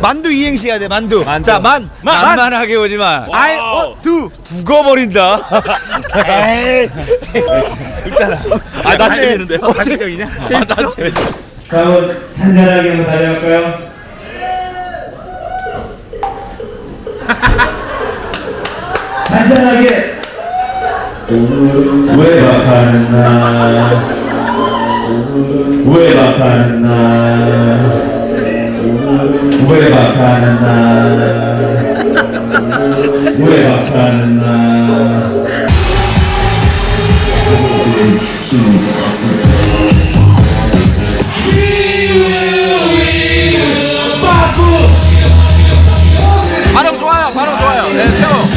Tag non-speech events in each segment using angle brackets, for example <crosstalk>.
만두 이행시 해야 돼 만두. 만두. 자 만. 만. 만. 만만하게 오지 마. 아이 어 두. 죽어버린다. 에이. 있잖아. 아, 나 재밌는데요? 재밌냐? 재밌어? 아. 다음 잔잔하게 한번 달려볼까요? 잔잔하게 외박하는 날 외박하는 날 외박하는 외박하는 날 반응 좋아요. 반응 좋아요. 네, 최고.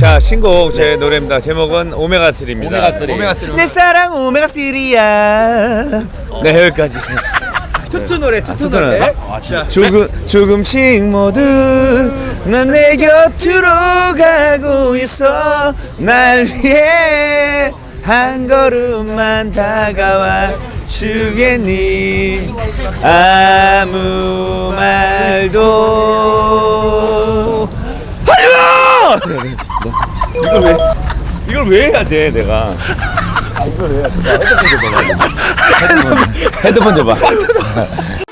자 신곡 제 노래입니다. 제목은 오메가 3입니다. 오메가 3. 오메가 3. 내 사랑 오메가 3야. 네 여기까지. <laughs> 투투 노래 투투 투투 노래. 노래. 아 진짜. 조금 조금씩 모두 난 내 곁으로 가고 있어 날 위해 한 걸음만 다가와 주겠니 아무 말도 하지마 이걸 왜 이걸 왜 해야 돼 내가? 이걸 왜 해야 돼. 헤드폰 줘봐 헤드폰 줘봐